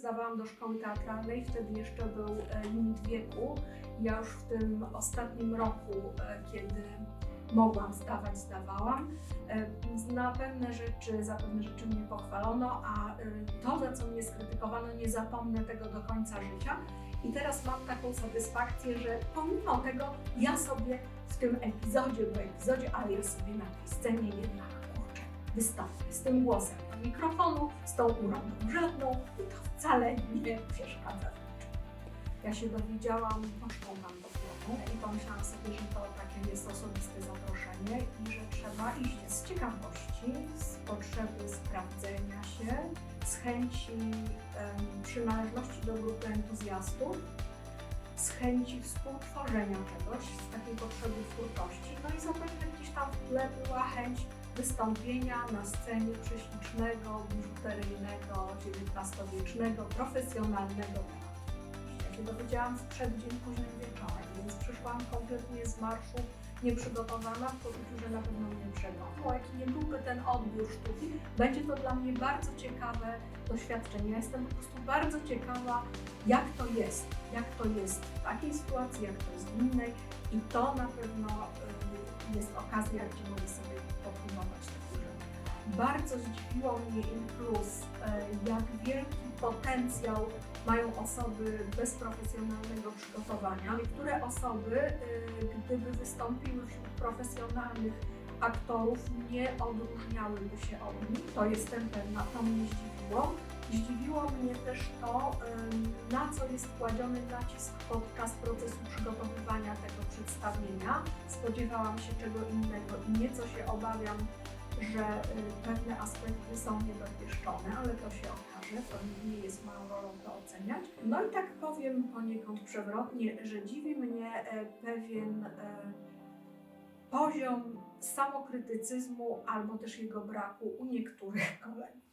Zdawałam do szkoły teatralnej, wtedy jeszcze był e, limit wieku. Ja już w tym ostatnim roku, e, kiedy mogłam zdawać, zdawałam. E, Na pewne rzeczy, za pewne rzeczy mnie pochwalono, a to, za co mnie skrytykowano, nie zapomnę tego do końca życia. I teraz mam taką satysfakcję, że pomimo tego ja sobie w tym epizodzie, bo epizodzie, ale ja sobie na tej scenie jednak wystąpię z tym głosem do mikrofonu, z tą urodą żadną i to wcale nie przeszkadza. Ja się dowiedziałam pocztą bandową i pomyślałam sobie, że to takie jest osobiste zaproszenie i że trzeba iść z ciekawości, z potrzeby sprawdzenia się, z chęci em, przynależności do grupy entuzjastów, z chęci współtworzenia czegoś, z takiej potrzeby twórczości. No i zapewne gdzieś tam w tle była chęć wystąpienia na scenie prześlicznego, biżuteryjnego, XIX-wiecznego, profesjonalnego teatru. Ja się dowiedziałam w przeddzień późnym wieczorem, więc przyszłam kompletnie z marszu nieprzygotowana, w poczuciu, że na pewno mnie przegonią. Jaki nie byłby ten odbiór sztuki, będzie to dla mnie bardzo ciekawe doświadczenie. Ja jestem po prostu bardzo ciekawa, jak to jest, jak to jest w takiej sytuacji, jak to jest w innej i to na pewno y, jest okazja, gdzie mogę sobie takich rzeczy. Bardzo zdziwiło mnie In Plus, y, jak wielki potencjał mają osoby bez profesjonalnego przygotowania. Niektóre osoby, y, gdyby wystąpiły wśród profesjonalnych aktorów, nie odróżniałyby się od nich. To jestem pewna, to mnie zdziwiło. Zdziwiło mnie też to, na co jest kładziony nacisk podczas procesu przygotowywania tego przedstawienia. Spodziewałam się czego innego i nieco się obawiam, że y, pewne aspekty są niedopieszczone, ale to się okaże, to nie jest moją rolą to oceniać. No i tak powiem poniekąd przewrotnie, że dziwi mnie e, pewien e, poziom samokrytycyzmu albo też jego braku u niektórych kolegów.